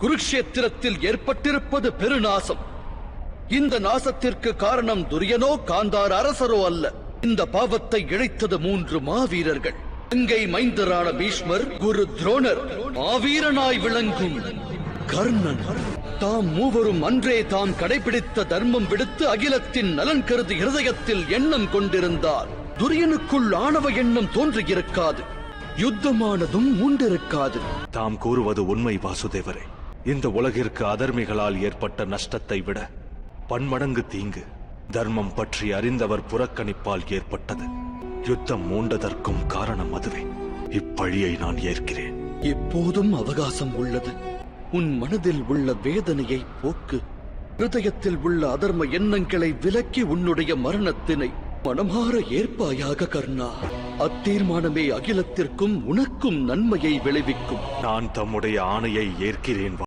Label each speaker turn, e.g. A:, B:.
A: குருக்ஷேத்திரத்தில் ஏற்பட்டிருப்பது பெருநாசம். இந்த நாசத்திற்கு காரணம் துரியனோ காந்தார் அரசரோ அல்ல. இந்த பாவத்தை இழைத்தது மூன்று மாவீரர்கள். கங்கை மைந்தரான பீஷ்மர் குரு துரோணர் மாவீரனாய் விளங்கும் கர்ணன். தாம் மூவரும் அன்றே தாம் கடைபிடித்த தர்மம் விடுத்து அகிலத்தின் நலன் கருதி இருதயத்தில் எண்ணம் கொண்டிருந்தார். துரியனுக்குள் ஆணவ எண்ணம் தோன்றியிருக்காது. யுத்தமானதும் உண்டிருக்காது
B: தாம் கூறுவது உண்மை வாசுதேவரே. இந்த உலகிற்கு அதர்மிகளால் ஏற்பட்ட நஷ்டத்தை விட பன்மடங்கு தீங்கு தர்மம் பற்றி அறிந்தவர் புறக்கணிப்பால் ஏற்பட்டது. யுத்தம் மூண்டதற்கும் காரணம் அதுவே. இப்பழியை நான் ஏற்கிறேன்.
A: இப்போதும் அவகாசம் உள்ளது. உன் மனதில் உள்ள வேதனையை போக்கு. ஹிருதயத்தில் உள்ள அதர்ம எண்ணங்களை விலக்கி உன்னுடைய மரணத்தினை மனமாற ஏற்பாயாக கர்ணா. அத்தீர்மானமே அகிலத்திற்கும் உனக்கும் நன்மையை விளைவிக்கும்.
B: நான் தம்முடைய ஆணையை ஏற்கிறேன்